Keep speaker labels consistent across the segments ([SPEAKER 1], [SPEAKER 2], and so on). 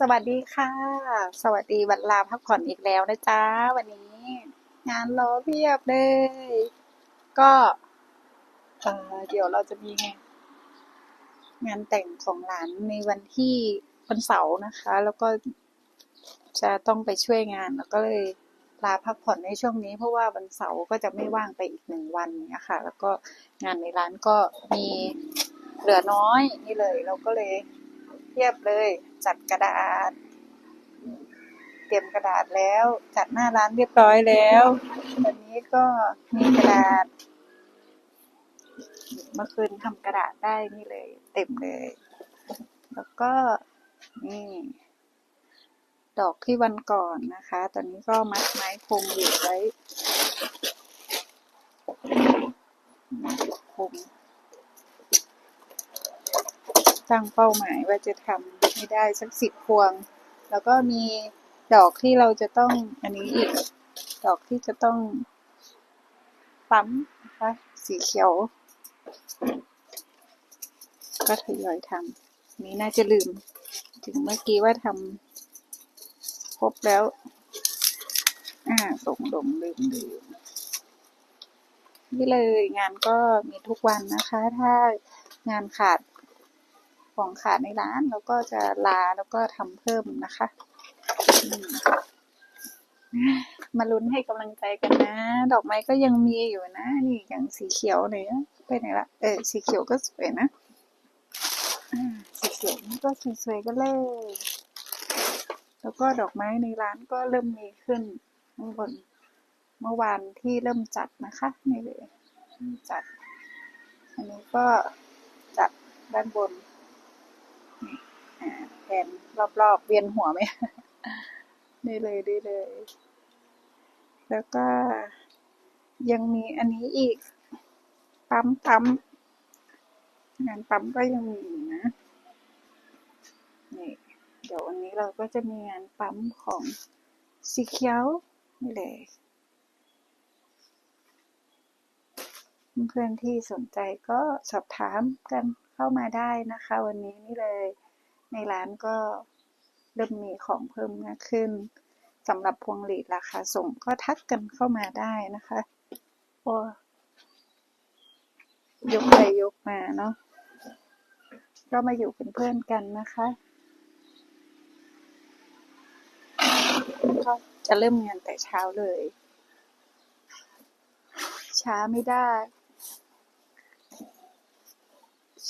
[SPEAKER 1] สวัสดีค่ะ สวัสดีวันลาพักผ่อนอีกแล้วนะจ๊ะวันนี้ งานรอเพียบเลย ก็เออเดี๋ยวเราจะมีงานแต่งของหลานในวันที่วันเสาร์นะคะ แล้วก็จะต้องไปช่วยงานแล้วก็เลยลาพักผ่อนในช่วงนี้ เพราะว่าวันเสาร์ก็จะไม่ว่างไปอีกหนึ่งวันเนี่ยค่ะ แล้วก็งานในร้านก็มีเหลือน้อยนี่เลย เราก็เลยเทียบเลย จัดกระดาษ เตรียมกระดาษแล้ว จัดหน้าร้านเรียบร้อยแล้ววันนี้ก็มีกระดาษ เมื่อคืนทำกระดาษได้นี่เลย เต็มเลย แล้วก็นี่ดอกที่วันก่อนนะคะ ตอนนี้ก็มัดไม้คงอยู่ไว้คงตั้งเป้าหมายว่าจะทำ ให้ได้สักสิบพวง แล้วก็มีดอกที่เราจะต้องอันนี้อีก ดอกที่จะต้องปั๊มนะคะสีเขียว ก็ทยอยทำนี้น่าจะลืม ถึงเมื่อกี้ว่าทำครบแล้ว อ่าตรงดงลืมลืมนี่เลยงานก็มีทุกวันนะคะ ถ้างานขาด ของขาดในร้านเราก็จะลาแล้วก็ทำเพิ่มนะคะอืมมาลุ้นให้กำลังใจกันนะ ดอกไม้ก็ยังมีอยู่นะ นี่อย่างสีเขียวเนี่ยไปไหนละเออสีเขียวก็สวยนะอ่าสีเขียวนี่ก็สวยๆกันเลย แล้วก็ดอกไม้ในร้านก็เริ่มมีขึ้นข้างบนเมื่อวานที่เริ่มจัดนะคะนี่เลยเริ่มจัด อันนี้ก็จัดด้านบนนี่อ่า แผนรอบๆเวียนหัวไหมนี่เลยนี่เลย แล้วก็ยังมีอันนี้อีก ปั๊มปั๊มงานปั๊มก็ยังมีอยู่นะ นี่ เดี๋ยววันนี้เราก็จะมีงานปั๊มของสีเขียวนี่เลยเพื่อนๆที่สนใจก็สอบถามกันเข้ามาได้นะคะ วันนี้นี่เลย ในร้านก็เริ่มมีของเพิ่มมากขึ้นสำหรับพวงหลีดราคาส่งก็ทักกันเข้ามาได้นะคะโอ้ยกไปยกมาเนาะก็มาอยู่เป็นเพื่อนกันนะคะก็จะเริ่มงานแต่เช้าเลย ช้าไม่ได้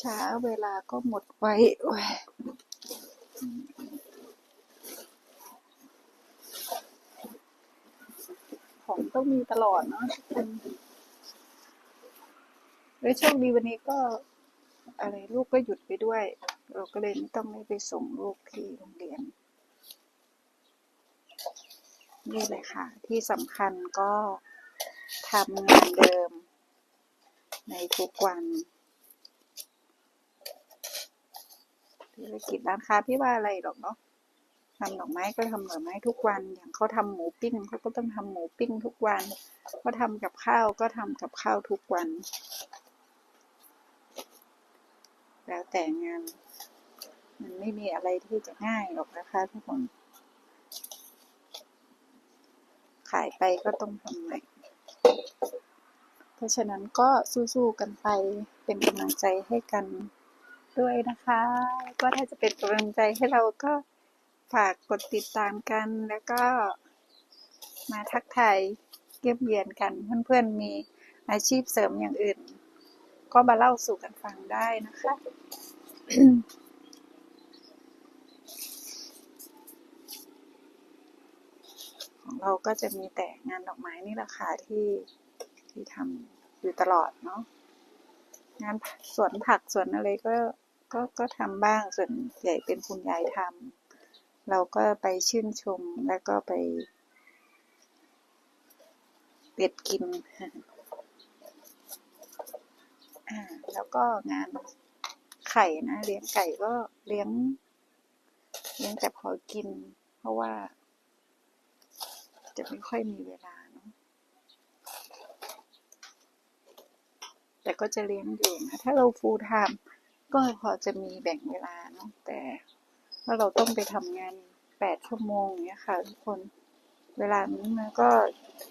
[SPEAKER 1] ช้าเวลาก็หมดไว้ ของต้องมีตลอดเนาะทุกคนแล้วโชคดีวันนี้ก็ อะไรลูกก็หยุดไปด้วย เราก็เลยไม่ต้องได้ไปส่งลูกที่โรงเรียนนี่เลยค่ะ ที่สำคัญก็ทำงานเดิมในทุกวัน ธุรกิจร้านค้าพี่ว่าอะไรหรอกเนาะทำดอกไม้ก็ทำดอกไม้ทุกวัน อย่างเขาทำหมูปิ้งเขาก็ต้องทำหมูปิ้งทุกวันเขาทำกับข้าวก็ทำกับข้าวทุกวัน แล้วแต่งานมันไม่มีอะไรที่จะง่ายหรอกนะคะทุกคน ขายไปก็ต้องทำใหม่เพราะฉะนั้นก็สู้ๆกันไปเป็นกำลังใจให้กัน ด้วยนะคะ ก็ถ้าจะเป็นกำลังใจให้เราก็ฝากกดติดตามกันแล้วก็มาทักทายเยี่ยมเยียนกัน เพื่อนๆมีอาชีพเสริมอย่างอื่น ก็มาเล่าสู่กันฟังได้นะคะของเราก็จะมีแต่งานดอกไม้นี่แหละค่ะที่ที่ทำอยู่ตลอดเนาะงานสวนผักสวนอะไรก็ ก็ก็ทำบ้างส่วนใหญ่เป็นคุณยายทำเราก็ไปชื่นชมแล้วก็ไปเป็ดกินแล้วก็งานไข่นะเลี้ยงไก่ก็เลี้ยง เลี้ยงแต่พอกิน เพราะว่า จะไม่ค่อยมีเวลาเนาะแต่ก็จะเลี้ยงอยู่นะถ้าเราฟูลไทม์ ก็พอจะมีแบ่งเวลาเนาะแต่ว่าเราต้องไปทำงานแปดชั่วโมงอย่างเนี้ยค่ะทุกคนเวลานี้มันก็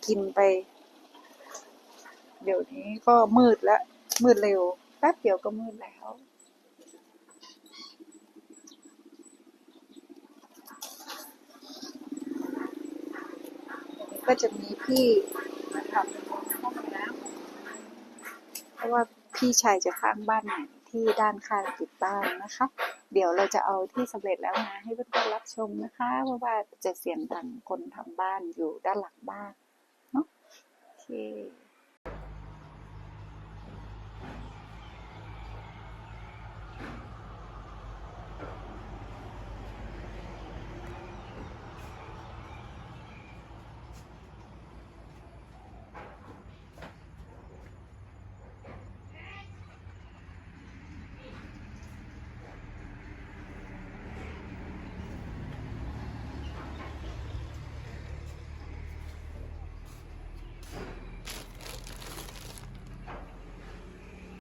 [SPEAKER 1] กินไป เดี๋ยวนี้ก็มืดแล้ว มืดเร็วแป๊บเดียวก็มืดแล้วก็จะมีพี่มาทำห้องน้ำเพราะว่าพี่ชายจะสร้างบ้านใหม่ ที่ด้านข้างติดบ้านนะคะ เดี๋ยวเราจะเอาที่สำเร็จแล้วมาให้เพื่อนๆรับชมนะคะ เพราะว่าจะเสียงดังคนทำบ้านอยู่ด้านหลังบ้านเนาะโอเค